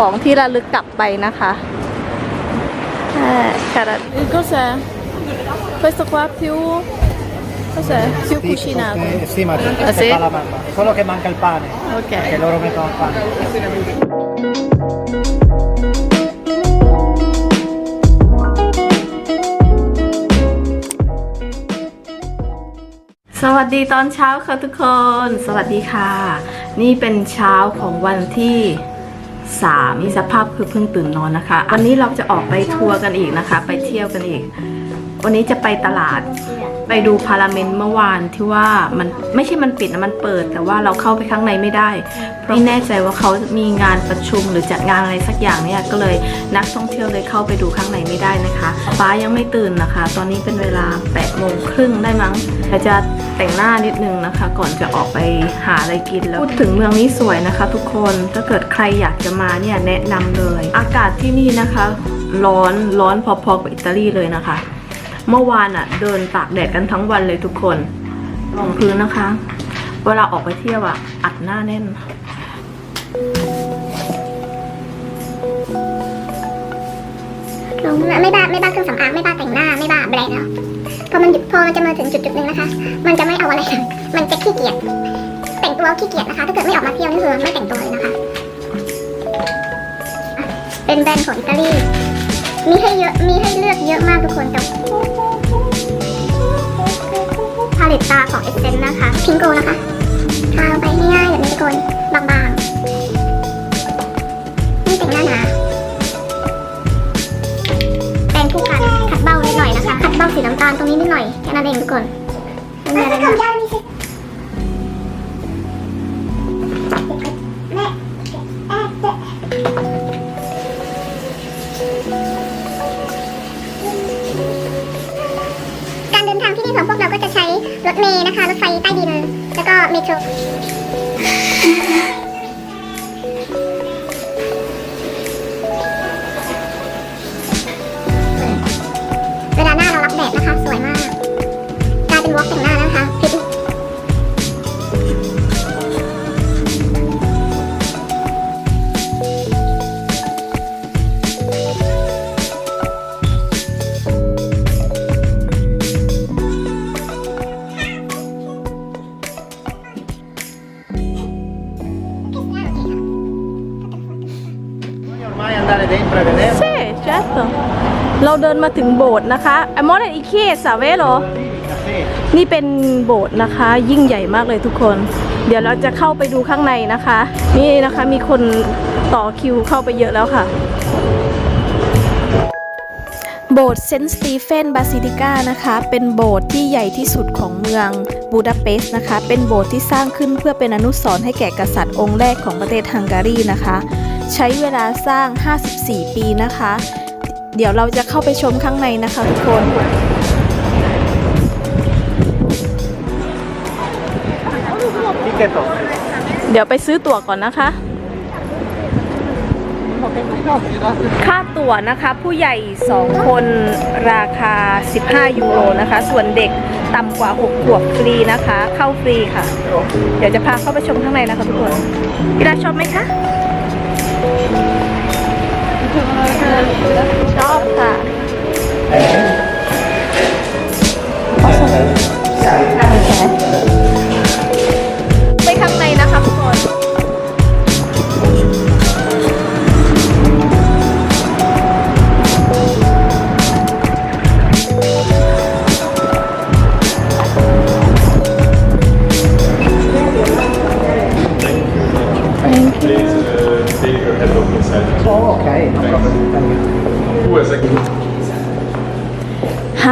ของที่ระลึกกลับไปนะคะเอ่อการะ Cos'è? Questo qua più... Cos'è? Più cucinato. Eh, sì, ma c'è Ah, sì? fa la mamma. Solo che manca il pane, Ok. che loro mettono il pane. สวัสดีตอนเช้าค่ะทุกคน สวัสดีค่ะ นี่เป็นเช้าของวันที่ 3นี่สภาพคือเพิ่งตื่นนอนนะคะ วันนี้เราจะออกไปทัวร์กันอีกนะคะ ไปเที่ยวกันอีก วันนี้จะไปตลาด ไปดูพาราเมนต์เมื่อวานที่ว่ามันไม่ใช่มันปิดนะมันเปิด แต่ว่าเราเข้าไปข้างในไม่ได้เพราะไม่แน่ใจว่าเขามีงานประชุมหรือจัดงานอะไรสักอย่างเนี่ยก็เลยนักท่องเที่ยวเลยเข้าไปดูข้างในไม่ได้นะคะ ฟ้ายังไม่ตื่นนะคะ ตอนนี้เป็นเวลา8โมงครึ่งได้มั้งแต่จะแต่งหน้านิดนึงนะคะ ก่อนจะออกไปหาอะไรกินแล้วพูดถึงเมืองนี้สวยนะคะ ทุกคนถ้าเกิดใครอยากจะมาเนี่ยแนะนำเลย อากาศที่นี่นะคะ ร้อนร้อนพอๆกับอิตาลีเลยนะคะ เมื่อวานอะเดินตากแดดกันทั้งวันเลยทุกคนรองพื้นนะคะ เวลาออกไปเที่ยวอะอัดหน้าแน่นไม่บ้าไม่บ้าเครื่องสำอางไม่บ้าแต่งหน้าไม่บ้าแบรนด์แล้วพอมันหยุดพอมันจะมาถึงจุดจุดหนึ่งนะคะ มันจะไม่เอาอะไรเลยมันจะขี้เกียจแต่งตัวขี้เกียจนะคะ ถ้าเกิดไม่ออกมาเที่ยวนี่คือไม่แต่งตัวเลยนะคะ เป็นแบรนด์ของอิตาลี มีให้เยอะ มีให้เลือกเยอะมากทุกคนแต่พาเลตตาของเอเซนนะคะ พิงโกนะคะทาลงไปง่ายๆแบบนี้ทุกคนบางๆไม่แต่งหน้าหนาแปรงคู่กันขัดเบ้านิดหน่อยนะคะ ขัดเบ้าสีน้ำตาลตรงนี้นิดหน่อยแค่นั้นเองทุกคนไม่มีอะไรมาก รถเมล์นะคะ รถไฟใต้ดิน แล้วก็เมโทรเวลาหน้าเรารับแดดนะคะ สวยมาก กลายเป็นวอล์กแต่งหน้าแล้วนะคะ ดินมาถึงโบสถ์นะคะอมอสอีเคสาเวโร Sì. นี่เป็นโบสถ์นะคะ ยิ่งใหญ่มากเลยทุกคน เดี๋ยวเราจะเข้าไปดูข้างในนะคะ นี่นะคะมีคนต่อคิวเข้าไปเยอะแล้วค่ะ โบสถ์เซนต์สตีเฟนบาซิลิก้านะคะ เป็นโบสถ์ที่ใหญ่ที่สุดของเมืองบูดาเปสต์นะคะ เป็นโบสถ์ที่สร้างขึ้นเพื่อเป็นอนุสรณ์ให้แก่กษัตริย์องค์แรกของประเทศฮังการีนะคะ ใช้เวลาสร้าง 54 ปีนะคะ เดี๋ยวเราจะเข้าไปชมข้างในนะคะทุกคน Tichetto. เดี๋ยวไปซื้อตั๋วก่อนนะคะ ค่าตั๋วนะคะผู้ใหญ่ 2 คนราคา 15 ยูโรนะคะ ส่วนเด็กต่ำกว่า 6 ขวบฟรีนะคะ เข้าฟรีค่ะ เดี๋ยวจะพาเข้าไปชมข้างในนะคะทุกคนพี่ดาชอบไหมคะ ชอบค่ะ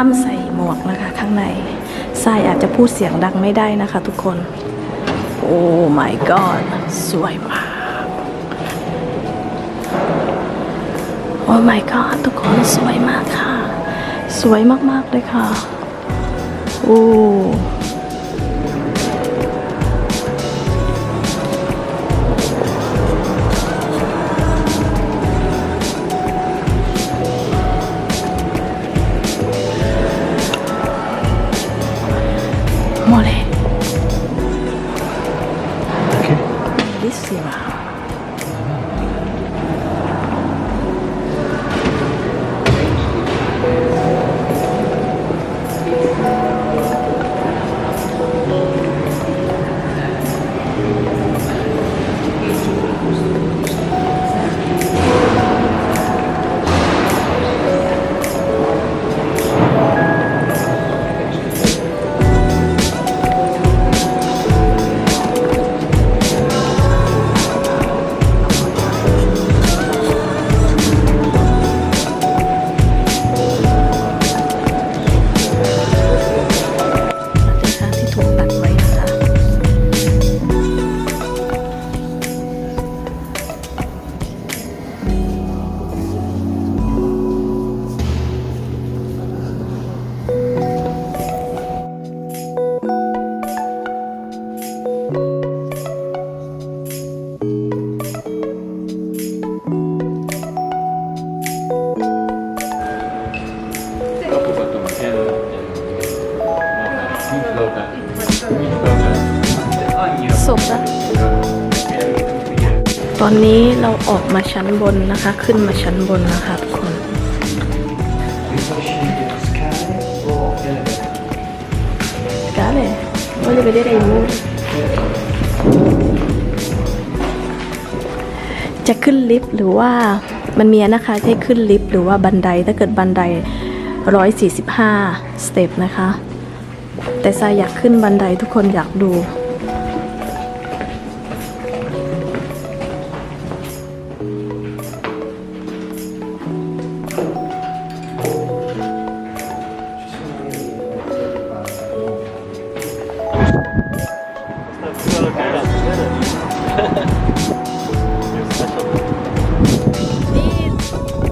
ห้ามใส่หมวกนะคะ ข้างในทรายอาจจะพูดเสียงดังไม่ได้นะคะทุกคน โอ้ my god สวยมาก โอ้ my god ทุกคนสวยมากค่ะ สวยมากๆเลยค่ะ โอ้ Mole. สศแล้วตอนนี้เราออกมาชั้นบนนะคะ ขึ้นมาชั้นบนนะคะทุกคนกาเลยว่าจะไปได้ไ i muri. จะขึ้นลิฟต์หรือว่ามันมีนะคะให้ขึ้นลิฟต์หรือว่าบันไดถ้าเกิดบันได 145 สเต็ปนะคะ แต่ซายอยากขึ้นบันไดทุกคนอยากดู นี่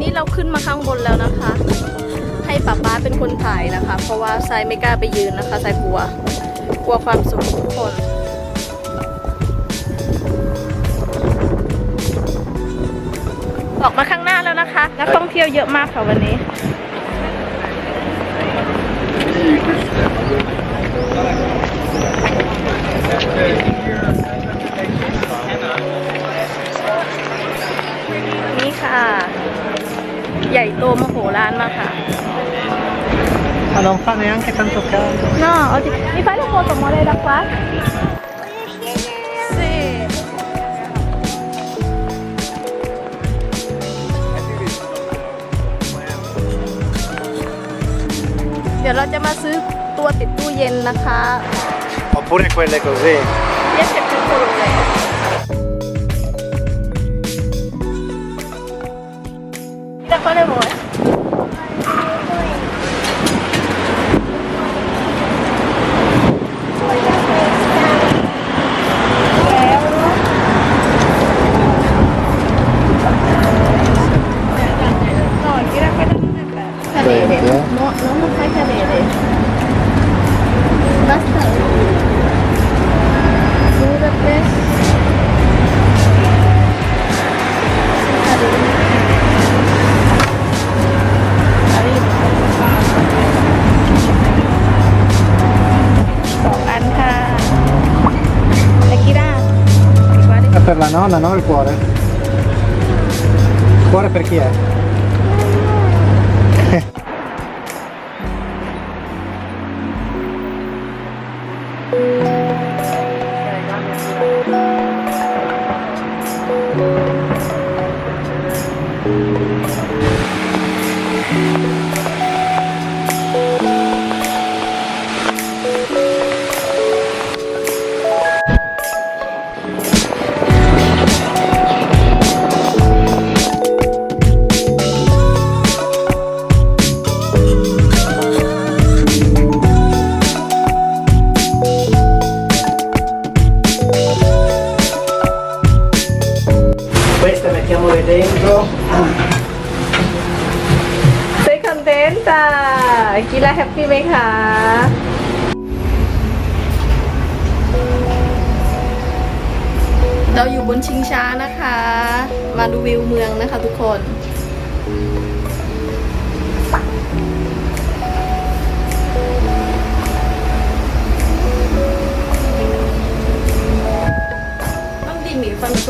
นี่เราขึ้นมาข้างบนแล้วนะคะ ให้ป๊าป๊าเป็นคนถ่ายนะคะ เพราะว่าทรายไม่กล้าไปยืน ลัวความสูงทุกคนออกมาข้างหน้าแล้วนะคะ นักท่องเที่ยวเยอะมากค่ะวันนี้ นี่ค่ะ ใหญ่โตมโหฬารมากค่ะ Ma non fa neanche tanto amore da qua? Sì. เดี๋ยวเราจะมาซื้อตัวติดตู้เย็นนะคะ Oppure quelle così. เย็นเสร็จทุกคนเลยนี่ก็เลยหมด nonna, no? Il cuore. Il cuore per chi è?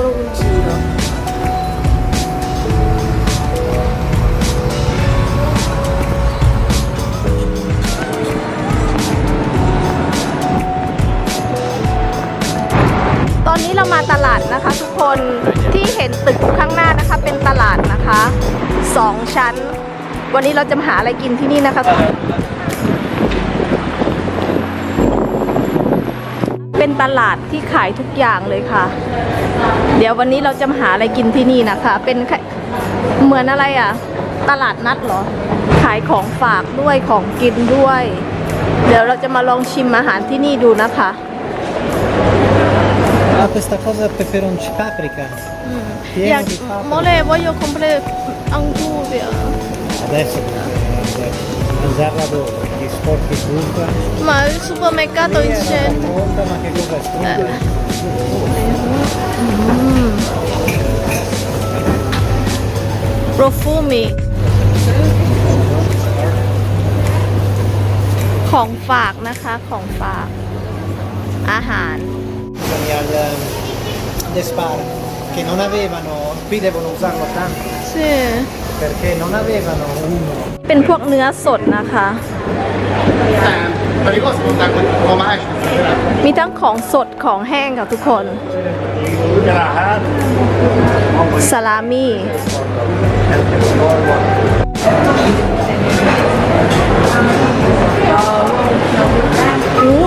Dimmi, fanno solo un giro. ตอนนี้เรามาตลาดนะคะทุกคนที่เห็นตึกข้างหน้านะคะเป็นตลาดนะคะสองชั้น วันนี้เราจะมาหาอะไรกินที่นี่นะคะ เป็นตลาดที่ขายทุกอย่างเลยค่ะ เดี๋ยววันนี้เราจะมาหาอะไรกินที่นี่นะคะ เป็นแค่เหมือนอะไรอะ ตลาดนัดเหรอ ขายของฝากด้วยของกินด้วย เดี๋ยวเราจะมาลองชิมอาหารที่นี่ดูนะคะ Ah, questa cosa peperoncino paprika. อยาก Pieno di paprika. โมเลว่าโยคอมเพลอังกูเบีย Adesso bisogna mangiarla dove? Gli sporchi frutta. มาซูเปอร์มาร์เก็ตตัว Sì, เช è น una frutta, ma che cosa è? Strudel? โปรฟูมิของฝากนะคะของฝาก อาหาร Bisogna il- le spare. che non avevano, qui devono usarlo tanto ใช่ perché non avevano uno เป็นพวกเนื้อสดนะคะ มีทั้งของสดของแห้งค่ะทุกคนสลามี่อู้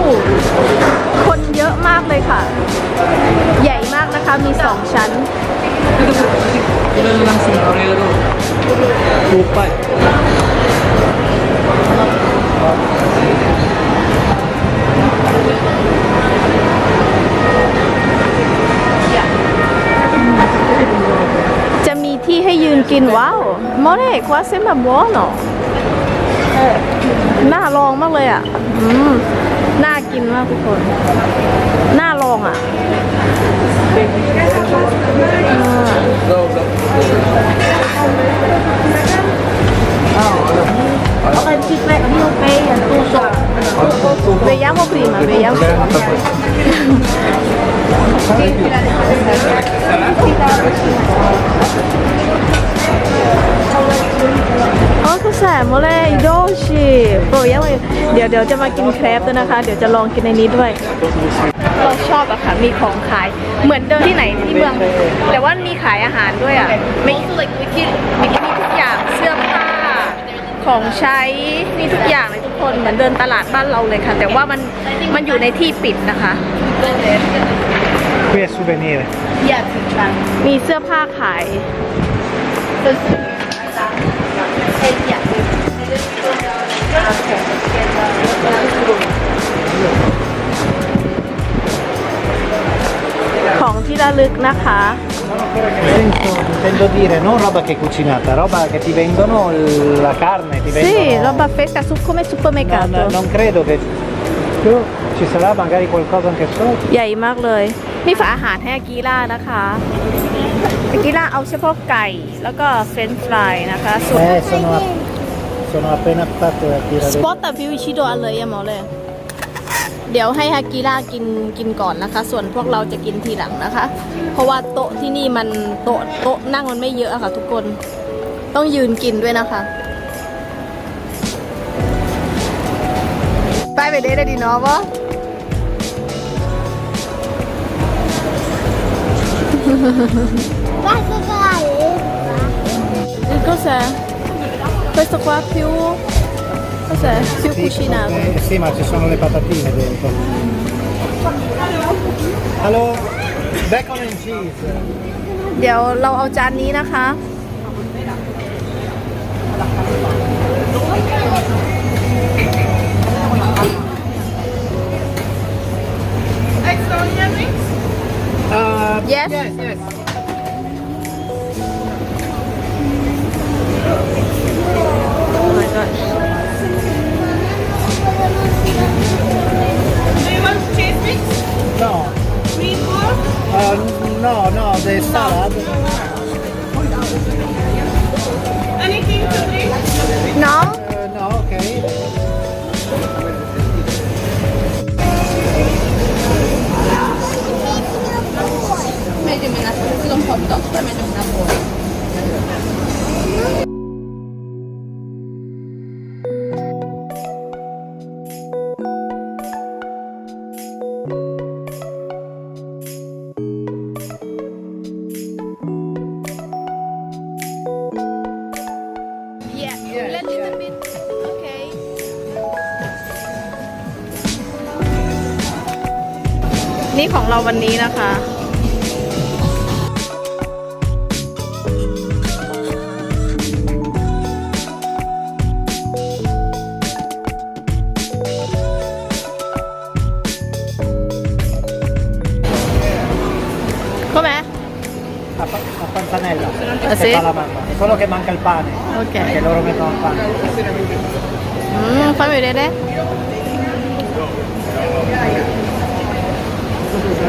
ว่าเซมาบัวเนาะน่าลองมากเลยอะอน่ากินมากทุกคน น่าลองอะอ่า Vediamo prima, vediamo. Oh, cos'è? Mole i dolci. Proviamo. เดี๋ยวเดี๋ยวจะมากินแครปด้วยนะคะ เดี๋ยวจะลองกินในนี้ด้วย เราชอบอะค่ะ มีของขาย เหมือนเดินที่ไหนที่เมือง แต่ว่ามีขายอาหารด้วยอะไม่มีมีทุกอย่างเสื้อผ้า ของใช้ มีทุกอย่างเลยทุกคน เหมือนเดินตลาดบ้านเราเลยค่ะ แต่ว่ามัน มันอยู่ในที่ปิดนะคะ qui è souvenir มีเสื้อผ้าขาย ของที่ระลึกนะคะ Intendo, intendo dire non roba che è cucinata, roba che ti vendono l- la carne, ti vendono... Sì, roba fresca su come supermercato. non, non credo che più ci sarà magari qualcosa anche sotto. ใหญ่มากเลยนี่ฝาอาหารให้อากีล่านะคะอากีล่าเอาเฉพาะไก่แล้วก็เฟรนช์ฟรายนะคะส่วน Eh, sono, a- sono appena fatto a tirare. สปอตแต่วิวอิชิโดะเลยอะหมอเลย เดี๋ยวให้ฮากิล่ากินกินก่อนนะคะ ส่วนพวกเราจะกินทีหลังนะคะ เพราะว่าโต๊ะที่นี่มันโต๊ะโต๊ะนั่งมันไม่เยอะอะค่ะ ทุกคน ต้องยืนกินด้วยนะคะ ไปไปเดทดีเนาะวะ Va a fare. Cos'è? Questo qua più... Cos'è? Più Sì, cucinato. eh, sì, ma ci sono le patatine dentro. Allora, bacon and cheese. เดี๋ยวเราเอาจานนี้นะคะ Uh, Yes. Yes, yes. Oh my gosh. No. Uh, no, no, the salad. Anything to drink? No? Uh, no, okay. Yeah. Let little bit. Okay. นี่ของเราวันนี้นะคะ Ah, sì? la mamma. Solo che manca il pane. Ok. Che loro mettono il pane. Mm, fammi vedere.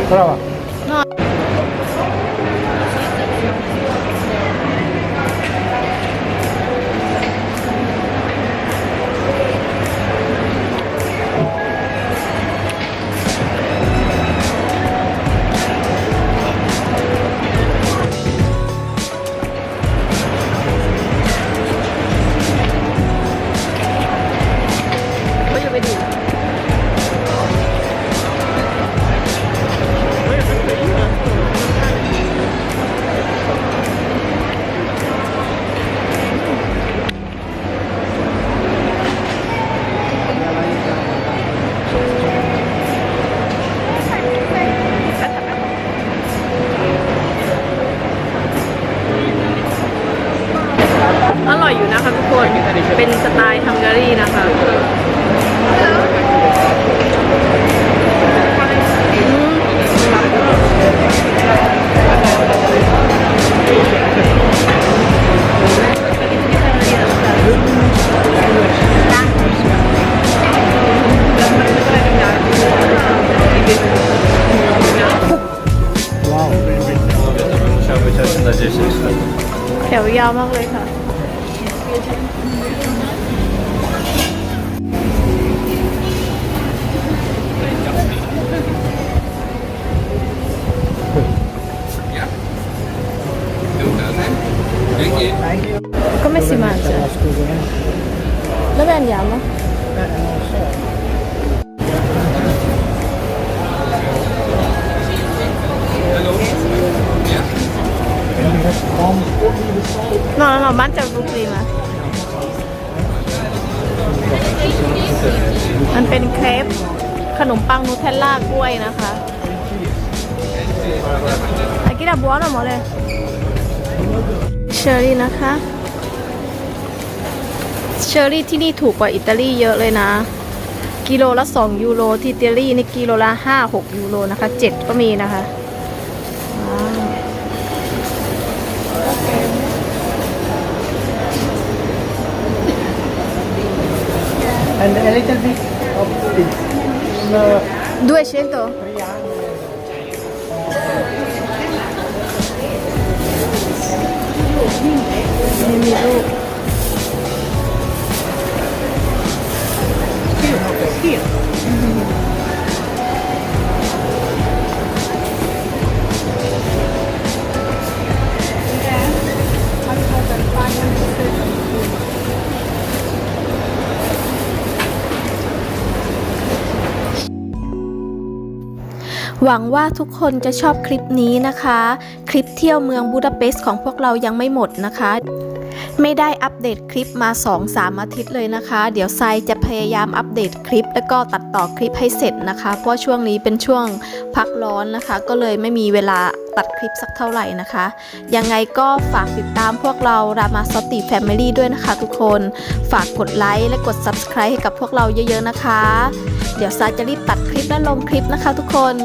Prova. วยาวมากเลยค่ะ มันเป็นเครปขนมปังนูเทลล่ากล้วยนะคะอากิระบัวหน่อหมดเลยเชอรี่นะคะเชอรี่ที่นี่ถูกกว่าอิตาลีเยอะเลยนะ กิโลละ 2 ยูโรที่อิตาลีนี่กิโลละ 5-6 ยูโรนะคะ 7 ก็มีนะคะว้าว And a little bit 200ไม่ หวังว่าทุกคนจะชอบคลิปนี้นะคะ คลิปเที่ยวเมืองบูดาเปสต์ของพวกเรายังไม่หมดนะคะ ไม่ได้อัปเดตคลิปมา 2-3 อาทิตย์เลยนะคะ เดี๋ยวไซจะพยายามอัปเดตคลิป แล้วก็ตัดต่อคลิปให้เสร็จนะคะ เพราะช่วงนี้เป็นช่วงพักร้อนนะคะ ก็เลยไม่มีเวลาตัดคลิปสักเท่าไหร่นะคะ ยังไงก็ฝากติดตามพวกเรารามาซอติแฟมิลี่ด้วยนะคะทุกคน ฝากกดไลค์และกด Subscribe ให้กับพวกเราเยอะๆนะคะ เดี๋ยวซาจะรีบตัดคลิปและลงคลิปนะคะทุกคน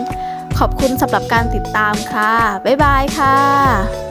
ขอบคุณสำหรับการติดตามค่ะ บ๊ายบายค่ะ